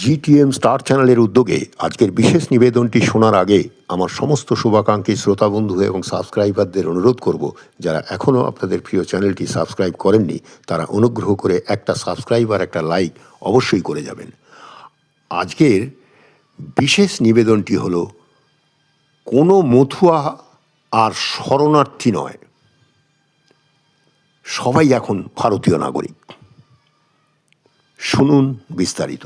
GTM star চ্যানেলের উদ্যোগে আজকের বিশেষ নিবেদনটি শোনার আগে আমার সমস্ত শুভাকাঙ্ক্ষী শ্রোতা বন্ধু এবং সাবস্ক্রাইবারদের অনুরোধ করব, যারা এখনও আপনাদের প্রিয় চ্যানেলটি সাবস্ক্রাইব করেননি, তারা অনুগ্রহ করে একটা সাবস্ক্রাইব আর একটা লাইক অবশ্যই করে যাবেন। আজকের বিশেষ নিবেদনটি হলো, কোনো মথুয়া আর শরণার্থী নয়। সবাই এখন ভারতীয় নাগরিক। শুনুন বিস্তারিত।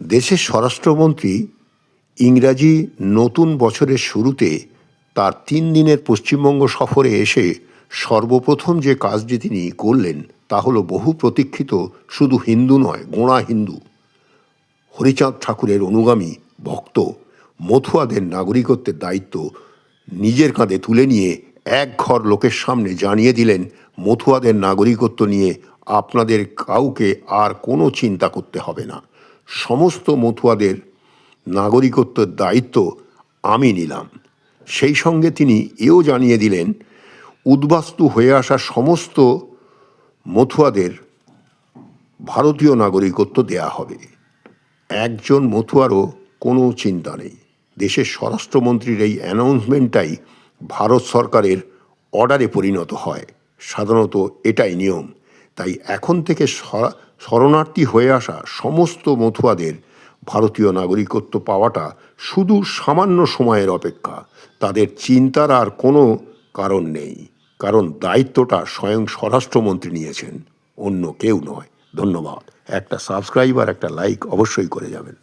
দেশের স্বরাষ্ট্রমন্ত্রী ইংরাজি নতুন বছরের শুরুতে তার তিন দিনের পশ্চিমবঙ্গ সফরে এসে সর্বপ্রথম যে কাজটি তিনি করলেন তা হলো বহু প্রতীক্ষিত শুধু হিন্দু নয়, গোঁড়া হিন্দু। হরিচাঁদ ঠাকুরের অনুগামী ভক্ত মথুয়াদের নাগরিকত্বের দায়িত্ব নিজের কাঁধে তুলে নিয়ে এক ঘর লোকের সামনে জানিয়ে দিলেন মথুয়াদের নাগরিকত্ব নিয়ে আপনাদের কাউকে আর কোনো চিন্তা করতে হবে না। সমস্ত মথুয়াদের নাগরিকত্বের দায়িত্ব আমি নিলাম। সেই সঙ্গে তিনি এও জানিয়ে দিলেন, উদ্বাস্তু হয়ে আসা সমস্ত মথুয়াদের ভারতীয় নাগরিকত্ব দেয়া হবে। একজন মথুয়ারও কোনো চিন্তা নেই। দেশের স্বরাষ্ট্রমন্ত্রীর এই অ্যানাউন্সমেন্টটাই ভারত সরকারের অর্ডারে পরিণত হয়। সাধারণত এটাই নিয়ম। তাই এখন থেকে শরণার্থী হয়ে আসা সমস্ত মথুয়াদের ভারতীয় নাগরিকত্ব পাওয়াটা শুধু সামান্য সময়ের অপেক্ষা। তাদের চিন্তার আর কোনো কারণ নেই। কারণ দায়িত্বটা স্বয়ং স্বরাষ্ট্রমন্ত্রী নিয়েছেন, অন্য কেউ নয়। ধন্যবাদ। একটা সাবস্ক্রাইব আর একটা লাইক অবশ্যই করে যাবেন।